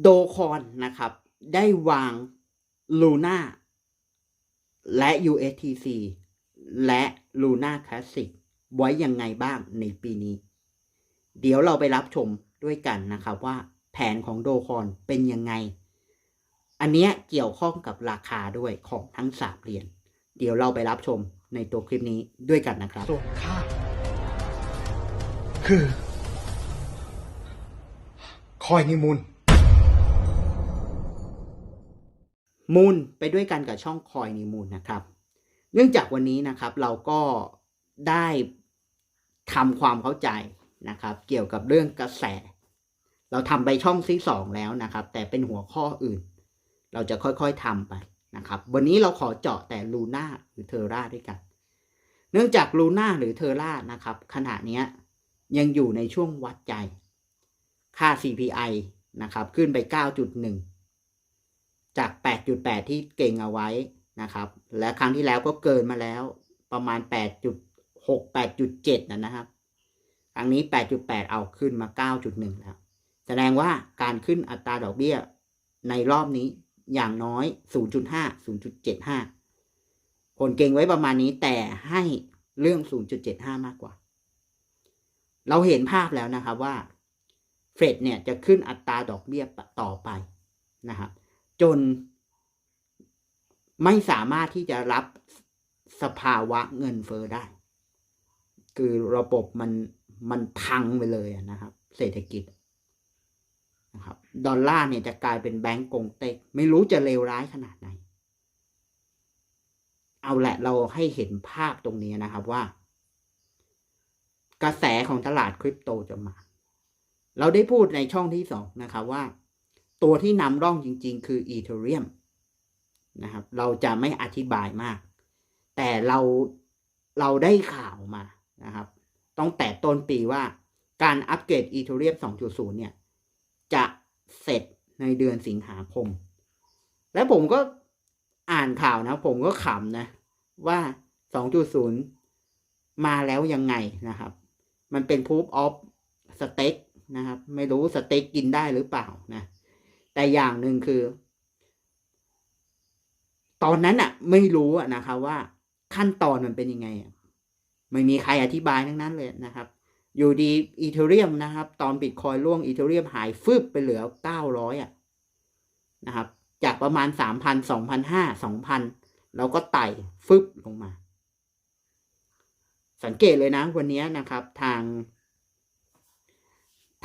โดคอนนะครับ ได้วางลูน่าและ USTC และ Luna Classic ไว้ยังไงบ้างในปีนี้ เดี๋ยวเราไปรับชมด้วยกันนะครับว่าแผนของโดคอนเป็นยังไง อันเนี้ยเกี่ยวข้องกับราคาด้วยของทั้งสามเหรียญเดี๋ยวเราไปรับชมในตัวคลิปนี้ด้วยกันนะครับส่วนข้าคือ คอยนิมูล มูลไปด้วยกันกับช่องคอยนิมูลนะครับ เนื่องจากวันนี้นะครับเราก็ได้ทำความเข้าใจนะครับ เกี่ยวกับเรื่องกระแส เราทำไปช่องที่สองแล้วนะครับ แต่เป็นหัวข้ออื่น เราจะค่อยๆทำไปนะครับ วันนี้เราขอเจาะแต่ลูน่าหรือเทอร่าด้วยกัน เนื่องจากลูน่าหรือเทอร่านะครับ ขณะนี้ยยังอยู่ในช่วงวัดใจ ค่า CPI นะครับ ขึ้นไป 9.1 จาก 8.8 ที่เก่งเอาไว้นะครับ และครั้งที่แล้วก็เกินมาแล้วประมาณ 8.6 8.7นะนะครับ ครั้งนี้ 8.8 เอาขึ้นมา 9.1 แล้ว แสดงว่าการขึ้นอัตราดอกเบี้ยในรอบนี้อย่างน้อย 0.5 0.75 คนเก่งไว้ประมาณนี้แต่ให้เรื่อง 0.75 มากกว่า เราเห็นภาพแล้วนะครับว่าเฟดเนี่ยจะขึ้นอัตราดอกเบี้ยต่อไปนะครับ จน ไม่สามารถที่จะรับสภาวะเงินเฟอ้อได้ คือระบบมันมันพังไปเลยนะครับ เศรษฐกิจนะครับดอลลาร์เนี่ยจะกลายเป็นแบงก์กงเต็ก ไม่รู้จะเลวร้ายขนาดไหน เอาแหละเราให้เห็นภาพตรงนี้นะครับว่า กระแสของตลาดคริปโตจะมา เราได้พูดในช่องที่สองนะครับว่า ตัวที่นำร่องจริง ๆ คืออีเทเรียมนะครับ เราจะไม่อธิบายมาก แต่เราเราได้ข่าวมานะครับต้องแต่ต้นปีว่าการอัปเกรดอีเทเรียม2.0 เนี่ย จะเสร็จในเดือนสิงหาคม และผมก็อ่านข่าวนะ ผมก็ขำนะ ว่า 2.0 มาแล้วยังไงนะครับ มันเป็น proof of stake นะครับ ไม่รู้สเต็กกินได้หรือเปล่านะ แต่อย่างหนึ่งคือ ตอนนั้นอะไม่รู้อะนะครับว่าขั้นตอนมันเป็นยังไงไม่มีใครอธิบายทั้งนั้นเลยนะครับ อยู่ดีอีเทเรียมนะครับ ตอนบิตคอยล่วงอีเทเรียมหายฟึบไปเหลือเก้าร้อยอะนะครับ จากประมาณสามพันสองพันห้าสองพันเราก็ไต่ฟึบลงมา สังเกตเลยนะ วันนี้นะครับ ทาง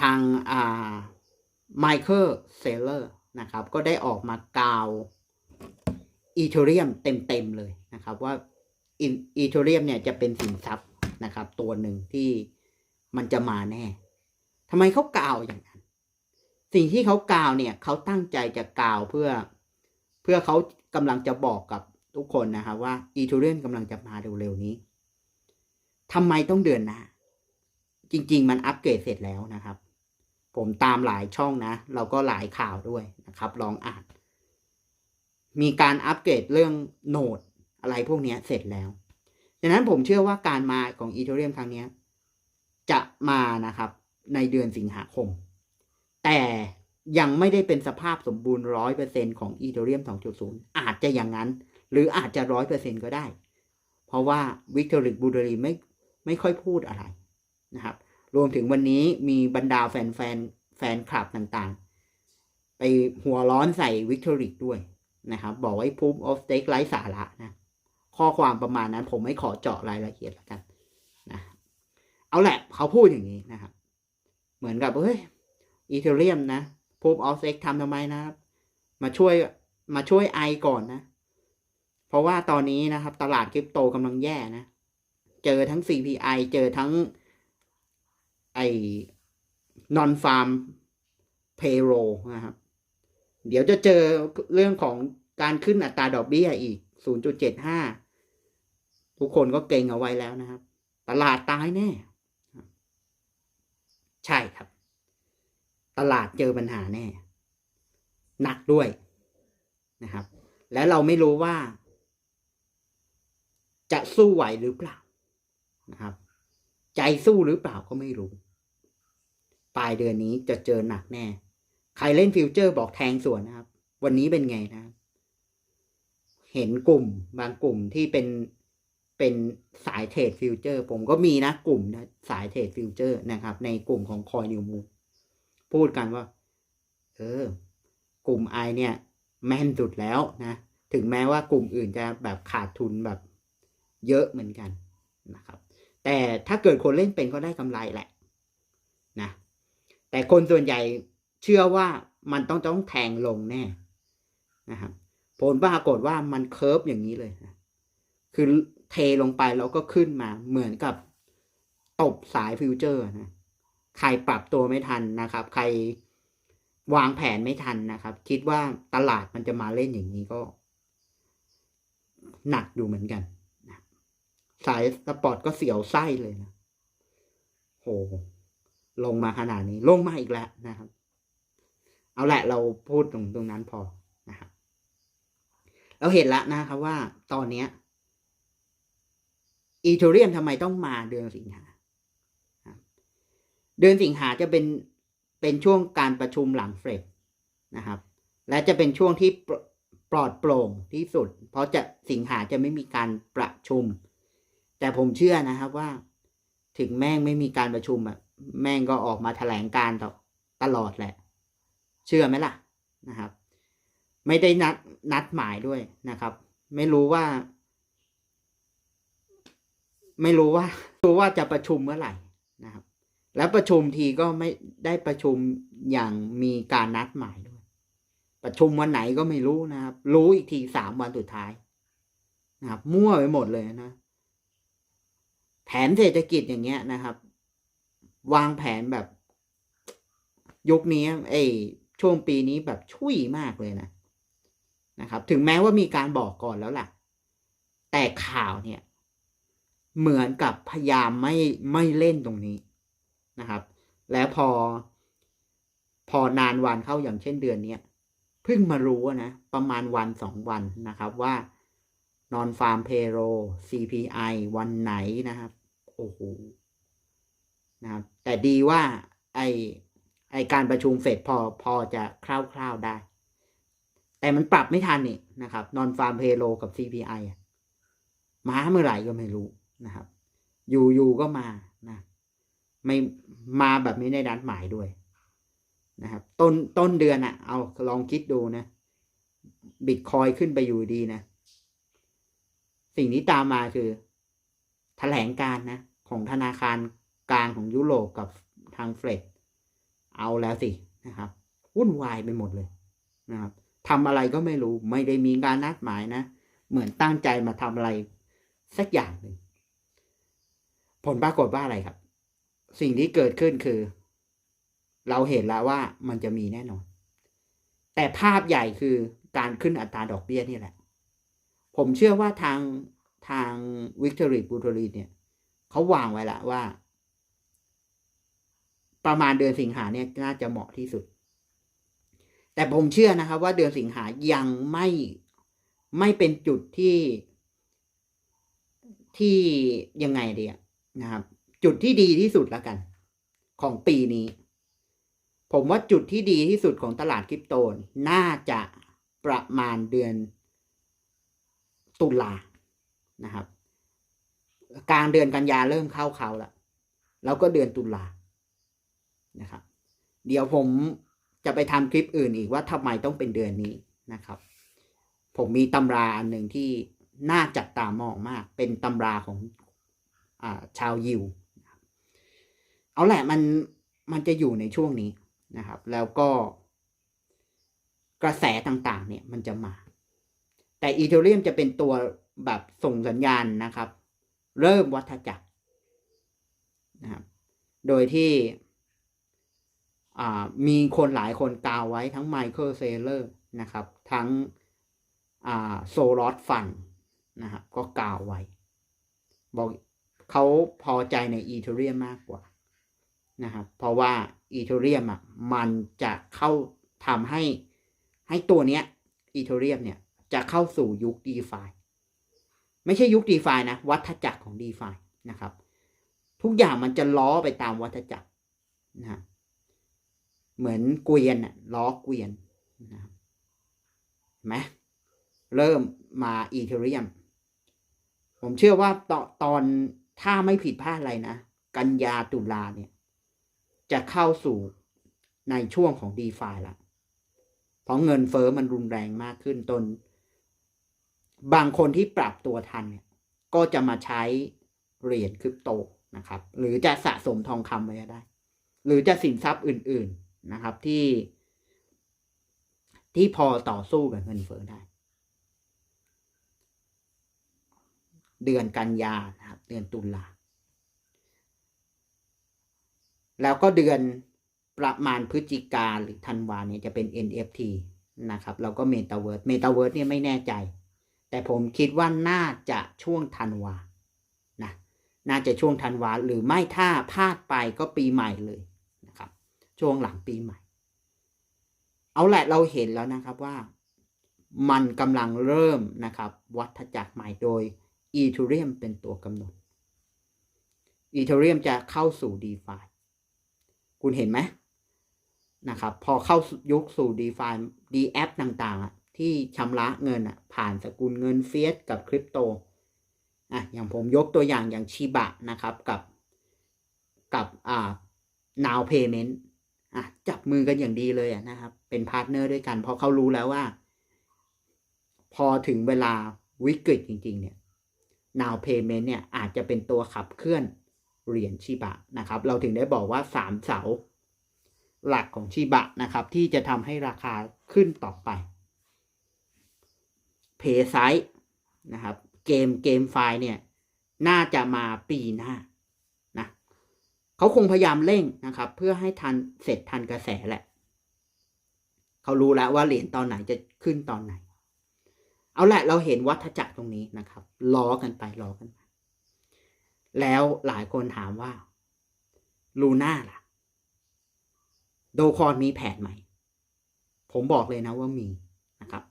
ทางอ่า ไมเคิลเซเลอร์นะครับ ก็ได้ออกมากล่าวอีเทเรียมเต็มๆเลยนะครับ ว่าอีเทเรียมเนี่ยจะเป็นสินทรัพย์นะครับ ตัวหนึ่งที่มันจะมาแน่ทำไมเขากล่าวอย่างนั้น สิ่งที่เขากล่าวเนี่ยเขาตั้งใจจะกล่าวเพื่อ เพื่อเขากำลังจะบอกกับทุกคนนะครับว่าอีเทเรียมกำลังจะมาเร็วๆนี้ทำไมต้องเดือนหน้าจริง ๆ มันอัปเกรดเสร็จแล้วนะครับ ผมตามหลายช่องนะ เราก็หลายข่าวด้วยนะครับ ลองอ่าน มีการอัปเกรดเรื่องโนดอะไรพวกนี้เสร็จแล้วดังนั้นผมเชื่อว่าการมาของอีเทเรียมครั้งนี้จะมานะครับในเดือนสิงหาคม แต่ยังไม่ได้เป็นสภาพสมบูรณ์ร้อยเปอร์เซ็นของอีเทเรียม 2.0 อาจจะอย่างนั้น หรืออาจจะร้อยเปอร์เซ็นก็ได้ เพราะว่าวิกตอริกบูเดรีไม่ไม่ค่อยพูดอะไรนะครับ รวมถึงวันนี้มีบรรดาแฟนแฟนแฟนคลับต่างๆ ไปหัวร้อนใส่วิกตอริกด้วยนะครับ บอกว่าพู o อ of stake ไร้สาระนะ ข้อความประมาณนั้นผมไม่ขอเจาะรายละเอียดแล้วกันนะเอาแหละเขาพูดอย่างนี้นะครับ เหมือนกับเฮ้ยอีเทเรียมนะพูฟออฟเซ็กทำทำไมนะครับ มาช่วยมาช่วยไอก่อนนะ เพราะว่าตอนนี้นะครับ ตลาดคริปโตกำลังแย่นะ เจอทั้ง CPI เจอทั้ง ไอ้ non farm payroll นะครับ เดี๋ยวจะเจอเรื่องของการขึ้นอัตราดอกเบี้ยอีก 0.75 ทุกคนก็เก่งเอาไว้แล้วนะครับ ตลาดตายแน่ ใช่ครับ ตลาดเจอปัญหาแน่ หนักด้วยนะครับ และเราไม่รู้ว่า จะสู้ไหวหรือเปล่านะครับ ใจสู้หรือเปล่าก็ไม่รู้ ปลายเดือนนี้จะเจอหนักแน่ ใครเล่นฟิวเจอร์บอกแทงส่วนนะครับ วันนี้เป็นไงนะ เห็นกลุ่มบางกลุ่มที่เป็นเป็นสายเทรดฟิวเจอร์ ผมก็มีนะกลุ่มนะสายเทรดฟิวเจอร์นะครับ ในกลุ่มของคอยนิวมูพูดกันว่า เออ กลุ่มไอเนี่ย แม่นสุดแล้วนะ ถึงแม้ว่ากลุ่มอื่นจะแบบขาดทุนแบบเยอะเหมือนกันนะครับ แต่ถ้าเกิดคนเล่นเป็นก็ได้กำไรแหละนะ แต่คนส่วนใหญ่เชื่อว่ามันต้องต้องแทงลงแน่นะครับผลปรากฏว่ามันเคิร์ฟอย่างนี้เลยนะคือเทลงไปแล้วก็ขึ้นมาเหมือนกับตบสายฟิวเจอร์นะใครปรับตัวไม่ทันนะครับ ใครวางแผนไม่ทันนะครับ คิดว่าตลาดมันจะมาเล่นอย่างนี้ก็ หนักอยู่เหมือนกัน สายสปอร์ตก็เสียวไส้เลยนะโห ลงมาขนาดนี้ลงมาอีกแล้วนะครับ เอาแหละเราพูดตรงตรงนั้นพอนะครับ เราเห็นแล้วนะครับว่าตอนเนี้ยอีเทเรียมทำไมต้องมาเดือนสิงหาเดือนสิงหาจะเป็นเป็นช่วงการประชุมหลังเฟดนะครับ และจะเป็นช่วงที่ปลปลอดโปร่งที่สุด เพราะจะสิงหาจะไม่มีการประชุม แต่ผมเชื่อนะครับว่า ถึงแม่งไม่มีการประชุมอะ แม่งก็ออกมาแถลงการต่อตลอดแหละ เชื่อไหมล่ะนะครับ ไม่ได้นัดนัดหมายด้วยนะครับ ไม่รู้ว่า ไม่รู้ว่ารู้ว่าจะประชุมเมื่อไหร่นะครับ แล้วประชุมทีก็ไม่ได้ประชุมอย่างมีการนัดหมายด้วย ประชุมวันไหนก็ไม่รู้นะครับ รู้อีกทีสามวันสุดท้ายนะครับมั่วไปหมดเลยนะแผนเศรษฐกิจอย่างเงี้ยนะครับ วางแผนแบบ ยุคนี้ไอ้ช่วงปีนี้แบบชุยมากเลยนะนะครับ ถึงแม้ว่ามีการบอกก่อนแล้วล่ะ แต่ข่าวเนี่ย เหมือนกับพยายามไม่ไม่เล่นตรงนี้นะครับ แล้วพอ พอนานวันเข้าอย่างเช่นเดือนเนี้ยเพิ่งมารู้นะประมาณวันสองวันนะครับว่านอนฟาร์มเพโร CPI วันไหนนะครับ โอ้โห นะครับแต่ดีว่าไอไอการประชุมเฟดพอพอจะคร่าวๆได้ แต่มันปรับไม่ทันนี่นะครับนอนฟาร์มเพโรกับ CPI มาเมื่อไหร่ก็ไม่รู้นะครับ อยู่อยู่ก็มานะไม่มาแบบไม่ได้นัดหมายด้วยนะครับ ต้นต้นเดือนอะเอาลองคิดดูนะบิตคอยขึ้นไปอยู่ดีนะ สิ่งที่ตามมาคือแถลงการนะ ของธนาคาร กลางของยุโรปกับทางเฟดเอาแล้วสินะครับวุ่นวายไปหมดเลยนะครับทำอะไรก็ไม่รู้ไม่ได้มีการนัดหมายนะ เหมือนตั้งใจมาทำอะไรสักอย่างหนึ่งผลปรากฏว่าอะไรครับ สิ่งที่เกิดขึ้นคือ เราเห็นแล้วว่ามันจะมีแน่นอน แต่ภาพใหญ่คือการขึ้นอัตราดอกเบี้ยนี่แหละ ผมเชื่อว่าทางทางวิกตอรีบูตอรีเนี่ยเขาวางไว้ล้วว่า ประมาณเดือนสิงหาเนี่ยน่าจะเหมาะที่สุด แต่ผมเชื่อนะครับ ว่าเดือนสิงหายังไม่ไม่เป็นจุดที่ที่ยังไงเดียนะครับ จุดที่ดีที่สุดแล้วกัน ของปีนี้ ผมว่าจุดที่ดีที่สุดของตลาดคริปโตน่าจะประมาณเดือนตุลานะครับ กลางเดือนกันยาเริ่มเข้าเขาแล้วแล้วก็เดือนตุลา นะครับ เดี๋ยวผมจะไปทำคลิปอื่นอีกว่าทำไมต้องเป็นเดือนนี้นะครับ ผมมีตำราอันหนึ่งที่น่าจับตามองมาก เป็นตำราของอาชาวยิวเอาแหละมันมันจะอยู่ในช่วงนี้นะครับ แล้วก็กระแสต่างๆ เนี่ยมันจะมา แต่อีเทเรียมจะเป็นตัวแบบส่งสัญญาณนะครับ เริ่มวัฏจักรนะครับ โดยที่ มีคนหลายคนกล่าวไว้ทั้งไมเคิลเซเลอร์นะครับ ทั้งโซลอสฟันนะครับก็กล่าวไว้ บอกเขาพอใจในอีเทเรียมมากกว่านะครับเพราะว่าอีเทเรียมอะมันจะเข้าทำให้ให้ตัวเนี้ยอีเทเรียมเนี่ยจะเข้าสู่ยุค d e f าไม่ใช่ยุค d e f านะวัฏจักรของ d e f านะครับ ทุกอย่างมันจะล้อไปตามวัฏจักรนะ เหมือนเกวียนะล้อเกวียนนะครับเห็นไหมเริ่มมาอีเทเรียม ผมเชื่อว่าตอนตอนถ้าไม่ผิดพลาดอะไรนะ กันยาตุลาเนี่ย จะเข้าสู่ในช่วงของ d e f าละเพราะเงินเฟอ้อมันรุนแรงมากขึ้นตน บางคนที่ปรับตัวทันเนี่ย ก็จะมาใช้เหรียญคริปโตนะครับ หรือจะสะสมทองคำไว้ก็ได้ หรือจะสินทรัพย์อื่น ๆ นะครับที่ ที่พอต่อสู้กับเงินเฟ้อได้ เดือนกันยานะครับ เดือนตุลาแล้วก็เดือนประมาณพฤศจิกาหรือธันวาเนี่ยจะเป็น NFT นะครับ แล้วก็ Metaverse Metaverse เนี่ยไม่แน่ใจ แต่ผมคิดว่าน่าจะช่วงธันวานะน่าจะช่วงธันวาหรือไม่ถ้าพลาดไปก็ปีใหม่เลย ช่วงหลังปีใหม่ เอาแหละเราเห็นแล้วนะครับว่า มันกำลังเริ่มนะครับ วัฏจักรใหม่โดยอีเทเรียมเป็นตัวกำหนดอีเทเรียมจะเข้าสู่ d e f าคุณเห็นไหมนะครับ พอเข้ายุคสู่ d e f า d แอปต่างๆ ที่ชำระเงินผ่านสกุลเงินเฟียสกับคริปโตอะอย่างผมยกตัวอย่างอย่างชิบะนะครับกับกับอ่า now payment อะจับมือกันอย่างดีเลยนะครับ เป็นพาร์ทเนอร์ด้วยกันเพราะเขารู้แล้วว่า พอถึงเวลาวิกฤตจริง ๆ เนี่ย now payment เนี่ยอาจจะเป็นตัวขับเคลื่อนเหรียญชิบะนะครับ เราถึงได้บอกว่าสามเสาหลักของชิบะนะครับ ที่จะทำให้ราคาขึ้นต่อไปเพย์ไซส์นะครับ เกมเกมไฟล์เนี่ย น่าจะมาปีหน้า เขาคงพยายามเร่งนะครับ เพื่อให้ทันเสร็จทันกระแสแหละ เขารู้แล้วว่าเหรียญตอนไหนจะขึ้นตอนไหน เอาแหละเราเห็นวัฏจักรตรงนี้นะครับล้อกันไปล้อกันมาแล้วหลายคนถามว่าลูน่าล่ะ โดคอนมีแผนไหม ผมบอกเลยนะว่ามีนะครับ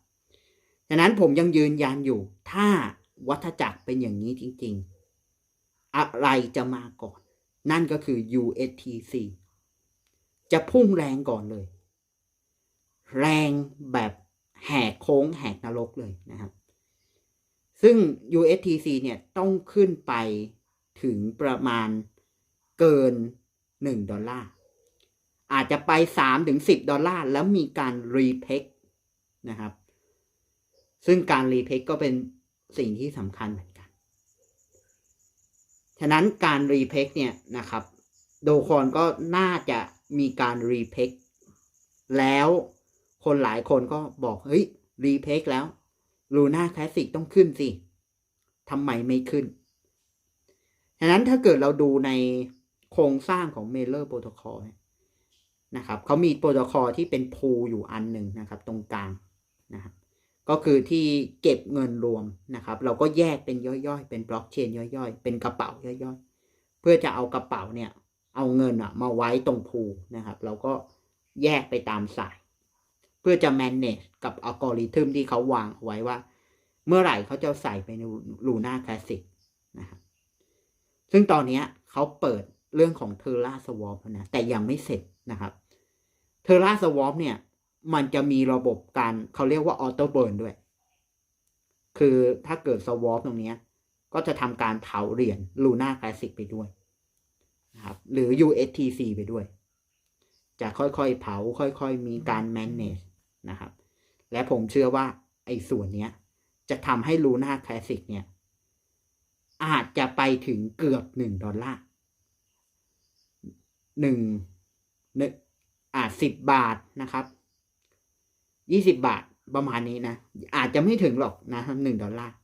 ฉะนั้นผมยังยืนยันอยู่ ถ้าวัฏจักรเป็นอย่างนี้จริง ๆ อะไรจะมาก่อน นั่นก็คือ USTC จะพุ่งแรงก่อนเลย แรงแบบแหกโค้งแหกนรกเลยนะครับ ซึ่ง USTC เนี่ยต้องขึ้นไปถึงประมาณเกิน 1 ดอลลาร์ อาจจะไป 3 ถึง 10 ดอลลาร์ แล้วมีการรีเพกนะครับ ซึ่งการรีเพกก็เป็นสิ่งที่สำคัญเหมือน ฉะนั้นการรีเพกเนี่ยนะครับ โดคอนก็น่าจะมีการรีเพกแล้วคนหลายคนก็บอกเฮ้ยรีเพกแล้วลูน่าคลาสสิกต้องขึ้นสิทำไมไม่ขึ้น ฉะนั้นถ้าเกิดเราดูในโครงสร้างของ Mailer Protocol นะครับเขามีโปรโตคอลที่เป็นพูอยู่อันหนึ่งนะครับ ตรงกลางนะครับ ก็คือที่เก็บเงินรวมนะครับ เราก็แยกเป็นย่อยๆ เป็นบล็อกเชนย่อยๆ เป็นกระเป๋าย่อยๆ เพื่อจะเอากระเป๋าเนี่ย เอาเงินอะมาไว้ตรงพูนะครับ เราก็แยกไปตามสาย เพื่อจะ manage กับอัลกอริทึมที่เขาวางไว้ว่า เมื่อไหร่เขาจะใส่ไปในลูน่าคลาสสิกนะครับซึ่งตอนนี้เขาเปิดเรื่องของเทอร่าสวอปนะแต่ยังไม่เสร็จนะครับเทอร่าสวอปเนี่ย มันจะมีระบบการเขาเรียกว่าออโต้เบิร์นด้วย คือถ้าเกิดสวอปตรงนี้ก็จะทำการเผาเหรียญลูน่าคลาสสิกไปด้วยนะครับหรือ USTC ไปด้วย จะค่อยๆเผาค่อยๆ มีการ manage นะครับ และผมเชื่อว่า ไอ้ส่วนเนี้ย จะทำให้ลูน่าคลาสสิกเนี่ย อาจจะไปถึงเกือบหนึ่งดอลลาร์หนึ่งหนึ่งอาจสิบบาทนะครับ ยี่สิบบาทประมาณนี้นะ อาจจะไม่ถึงหรอกนะครับหนึ่งดอลลาร์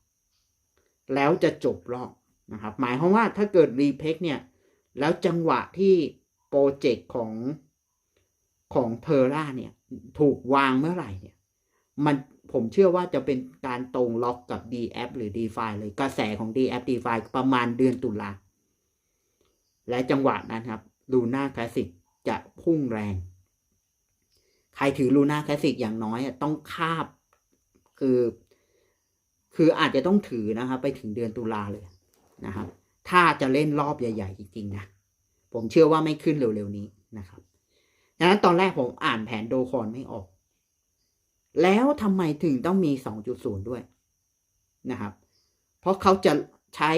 แล้วจะจบรอบนะครับ หมายความว่าถ้าเกิดรีเพกเนี่ย แล้วจังหวะที่โปรเจกต์ของของเทอร่าเนี่ย ถูกวางเมื่อไหร่เนี่ย มันผมเชื่อว่าจะเป็นการตรงล็อกกับ d a p หรือ d f i เลยกระแสของ d a p d f i ประมาณเดือนตุลาและจังหวะนั้นครับลูน่าคลาสสิกจะพุ่งแรง ใครถือลูน่าคลาสสิกอย่างน้อยต้องคาบ คือ คืออาจจะต้องถือนะครับ ไปถึงเดือนตุลาเลยนะครับ ถ้าจะเล่นรอบใหญ่ ๆ จริง ๆ นะ ผมเชื่อว่าไม่ขึ้นเร็ว ๆ นี้นะครับฉฉะนั้นตอนแรกผมอ่านแผนโดคอนไม่ออก แล้วทำไมถึงต้องมี 2.0 ด้วยนะครับ เพราะเขาจะใช้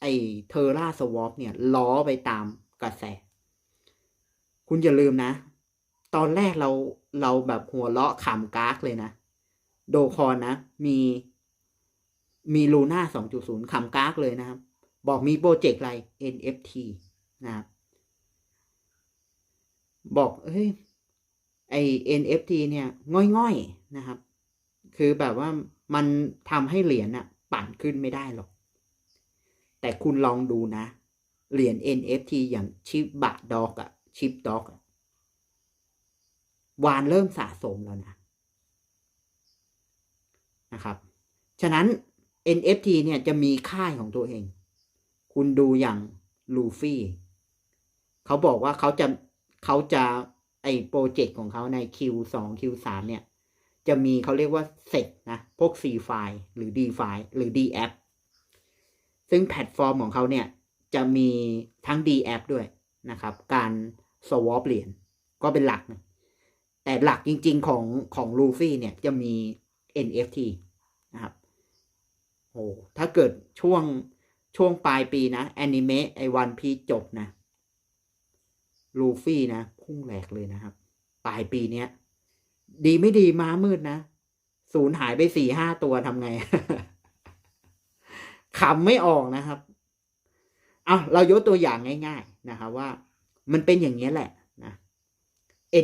ไอ้เทอร่าสวอปเนี่ยล้อไปตามกระแส คุณอย่าลืมนะ ตอนแรกเราเราแบบหัวเราะขำกากเลยนะ โดคอนนะ มีมีลูน่า2.0ขำกากเลยนะครับ บอกมีโปรเจกต์อะไร NFT นะครับบอกเฮ้ยไอ NFT เนี่ยง่อยๆนะครับ คือแบบว่ามันทำให้เหรียญน่ะปั่นขึ้นไม่ได้หรอก แต่คุณลองดูนะ เหรียญ NFT อย่างชิปบะดอกอะชิปดอกอะ วานเริ่มสะสมแล้วนะนะครับ ฉะนั้น NFT เนี่ยจะมีค่ายของตัวเอง คุณดูอย่างลูฟี่เขาบอกว่าเขาจะเขาจะไอโปรเจกต์ของเขาใน Q2 Q3 เนี่ย จะมีเขาเรียกว่าเซตนะ พวก C ไฟล์หรือ D ไฟล์หรือ D app ซึ่งแพลตฟอร์มของเขาเนี่ย จะมีทั้ง D app ด้วยนะครับ การ swap เหรียญก็เป็นหลักนะ แต่หลักจริง ๆ ของของลูฟี่เนี่ยจะมี NFT นะครับโอ้ถ้าเกิดช่วงช่วงปลายปีนะแอนิเมะไอวันพีจบนะลูฟี่นะ พุ่งแหลกเลยนะครับ ปลายปีเนี้ย ดีไม่ดีม้ามืดนะศูนย์หายไปสี่ห้าตัวทำไงขำไม่ออกนะครับ เอาเรายกตัวอย่างง่าย ๆ นะครับว่า มันเป็นอย่างนี้แหละ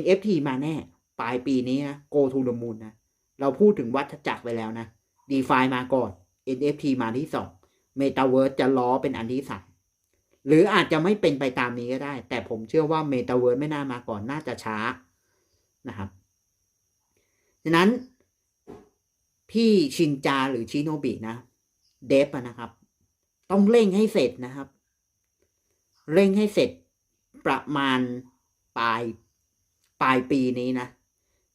NFT มาแน่ ปลายปีนี้นะ Go to the moon นะ เราพูดถึงวัฏจักรไปแล้วนะ DeFi มาก่อน NFT มาที่สอง Metaverse จะล้อเป็นอันที่สามหรืออาจจะไม่เป็นไปตามนี้ก็ได้ แต่ผมเชื่อว่า Metaverse ไม่น่ามาก่อนน่าจะช้านะครับฉะนั้นพี่ชินจาหรือชิโนบินะ เดฟนะครับ ต้องเร่งให้เสร็จนะครับ เร่งให้เสร็จประมาณปลาย ปลายปีนี้นะ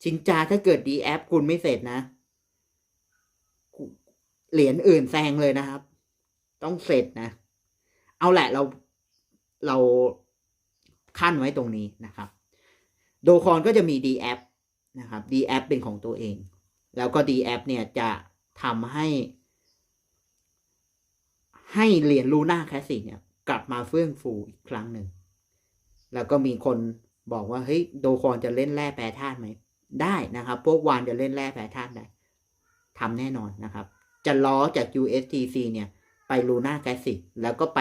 ชินจาถ้าเกิดดีแอปคุณไม่เสร็จนะ เหรียญอื่นแซงเลยนะครับ ต้องเสร็จนะ เอาแหละเราเราขั้นไว้ตรงนี้นะครับ โดคอนก็จะมี d แอปนะครับ d แอปเป็นของตัวเอง แล้วก็ d แอปเนี่ยจะทำให้ ให้เหรียญลูน่าแคสซิเนี่ย กลับมาเฟื่องฟูอีกครั้งหนึ่ง แล้วก็มีคน บอกว่าเฮ้ยโดคอนจะเล่นแร่แปรธาตุไหมได้นะครับ พวกวานจะเล่นแร่แปรธาตุได้ทำแน่นอนนะครับ จะล้อจาก USTC เนี่ยไปลูน่าแคสซิแล้วก็ไป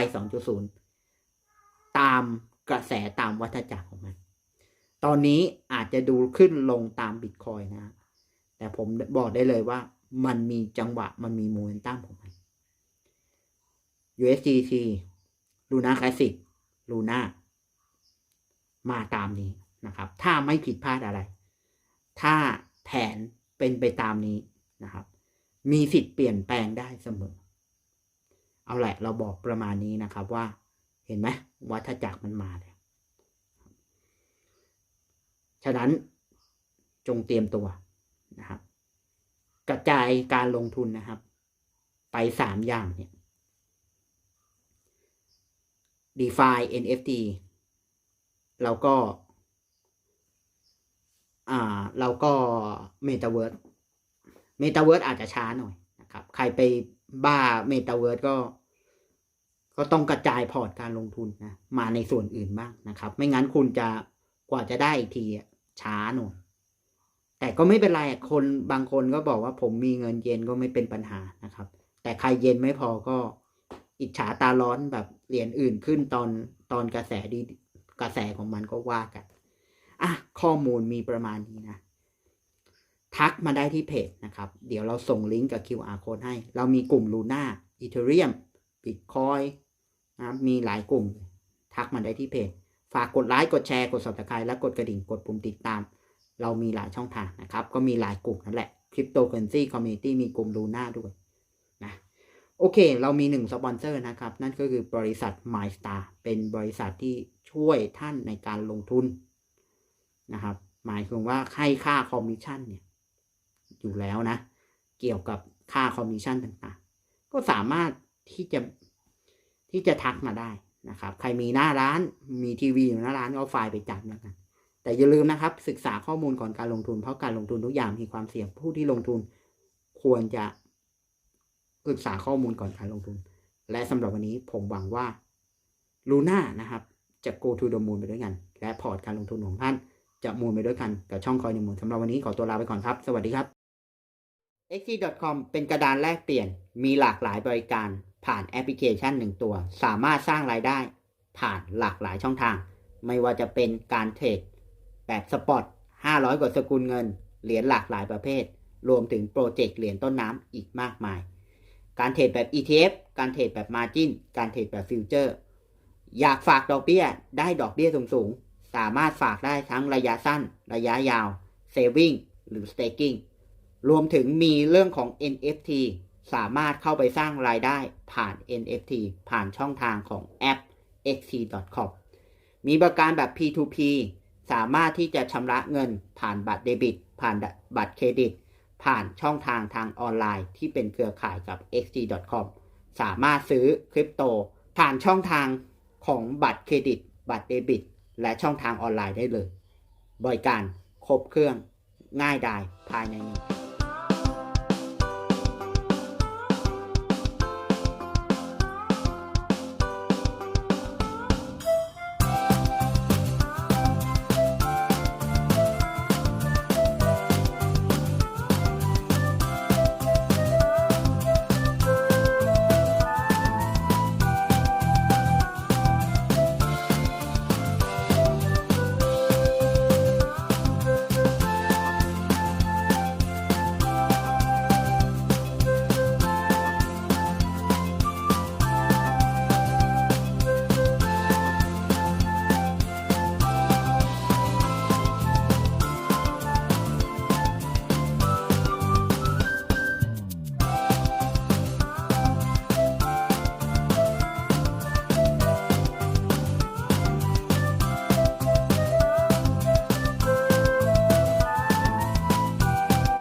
2.0 ตามกระแสตามวัฏจักรของมัน ตอนนี้อาจจะดูขึ้นลงตามบิตคอยนะ แต่ผมบอกได้เลยว่ามันมีจังหวะมันมีโมเมนตัมของมัน USDT Luna Classic Luna มาตามนี้นะครับ ถ้าไม่ผิดพลาดอะไร ถ้าแผนเป็นไปตามนี้นะครับ มีสิทธิ์เปลี่ยนแปลงได้เสมอ เอาแหละเราบอกประมาณนี้นะครับว่าเห็นไหมวัฏจักรมันมาแล้วฉะนั้นจงเตรียมตัวนะครับ กระจายการลงทุนนะครับ ไปสามอย่างเนี่ย DeFi NFT แล้วก็ อ่าเราก็ Metaverse Metaverse อาจจะช้าหน่อยนะครับ ใครไปบ้า Metaverse ก็ก็ต้องกระจายพอร์ตการลงทุนนะมาในส่วนอื่นบ้างนะครับ ไม่งั้นคุณจะกว่าจะได้อีกทีช้าหน่อยแต่ก็ไม่เป็นไรคนบางคนก็บอกว่าผมมีเงินเย็นก็ไม่เป็นปัญหานะครับ แต่ใครเย็นไม่พอก็อิจฉาตาร้อนแบบเหรียญอื่นขึ้นตอนตอนกระแสดี กระแสของมันก็ว่ากันอะข้อมูลมีประมาณนี้นะ ทักมาได้ที่เพจนะครับ เดี๋ยวเราส่งลิงก์กับ QR code ให้ เรามีกลุ่ม Luna Ethereum Bitcoin นะครับมีหลายกลุ่ม ทักมาได้ที่เพจ ฝากกดไลค์กดแชร์กด subscribe และกดกระดิ่งกดปุ่มติดตาม เรามีหลายช่องทางนะครับ ก็มีหลายกลุ่มนั่นแหละ Cryptocurrency Community มีกลุ่ม Luna ด้วย โอเค เรามีหนึ่งสปอนเซอร์นะครับ นั่นก็คือบริษัท MyStar เป็นบริษัทที่ช่วยท่านในการลงทุนนะครับ หมายถึงว่าให้ค่าคอมมิชชั่นเนี่ยอยู่แล้วนะ เกี่ยวกับค่าคอมมิชชั่นต่างๆ ก็สามารถที่จะที่จะทักมาได้นะครับ ใครมีหน้าร้านมีทีวีอยู่หน้าร้านก็เอาไฟล์ไปจัดแล้วกันแต่อย่าลืมนะครับ ศึกษาข้อมูลก่อนการลงทุนเพราะการลงทุนทุกอย่างมีความเสี่ยงผู้ที่ลงทุนควรจะ ศึกษาข้อมูลก่อนการลงทุน และสำหรับวันนี้ผมหวังว่าลูน่านะครับ จะ go to the moon ไปด้วยกัน และพอร์ตการลงทุนของท่านจะมูลไปด้วยกันกับช่องคอยในมูลสำหรับวันนี้ขอตัวลาไปก่อนครับ สวัสดีครับ x.com เป็นกระดานแลกเปลี่ยน มีหลากหลายบริการ ผ่านแอปพลิเคชันหนึ่งตัว สามารถสร้างรายได้ ผ่านหลากหลายช่องทาง ไม่ว่าจะเป็นการเทรดแบบสปอต500 กว่าสกุลเงิน เหรียญหลากหลายประเภท รวมถึงโปรเจกต์เหรียญต้นน้ำอีกมากมาย การเทรดแบบ ETF การเทรดแบบ Margin การเทรดแบบฟิวเจอร์อยากฝากดอกเบี้ยได้ดอกเบี้ยสูงๆ สามารถฝากได้ทั้งระยะสั้น ระยะยาว Saving หรือ Staking รวมถึงมีเรื่องของ NFT สามารถเข้าไปสร้างรายได้ผ่าน NFT ผ่านช่องทางของแอป xt.com มีบริการแบบ P2P สามารถที่จะชำระเงินผ่านบัตรเดบิต ผ่านบัตรเครดิต ผ่านช่องทางทางออนไลน์ที่เป็นเครือข่ายกับ XG.com สามารถซื้อคริปโต ผ่านช่องทางของบัตรเครดิต บัตรเดบิต และช่องทางออนไลน์ได้เลย บริการครบเครื่องง่ายดายภายในนี้